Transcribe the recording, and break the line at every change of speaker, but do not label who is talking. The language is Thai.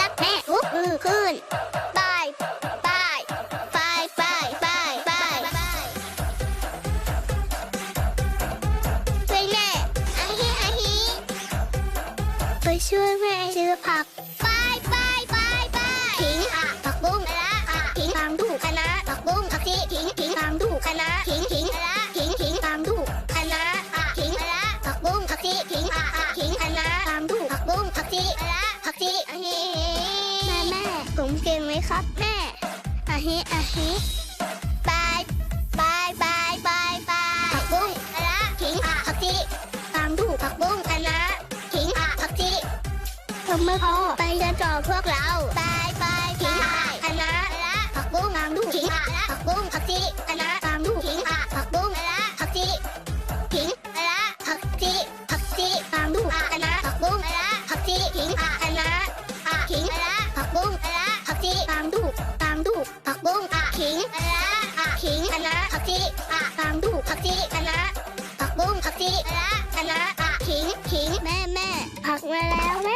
รักแม่ทุกมือคืนบายบายบายบายบายบายบายช่วยแม่อาฮิอาฮิไปช่วยแม่ซื้อผัก ผมเก่งไหมครับแม่อะฮิอะฮิบายบายบายบายบายผักบุ้งละขิงอะผักชีตามดูผักบุ้งคณะขิงอะผักชีทำไมพ่อไปกันต่อพวกเรา คิงคณะผักชีอะฟางดูผักชีคณะผักบุ้งผักชีละคณะอะขิงขิงแม่แม่ผักมาแล้วแม่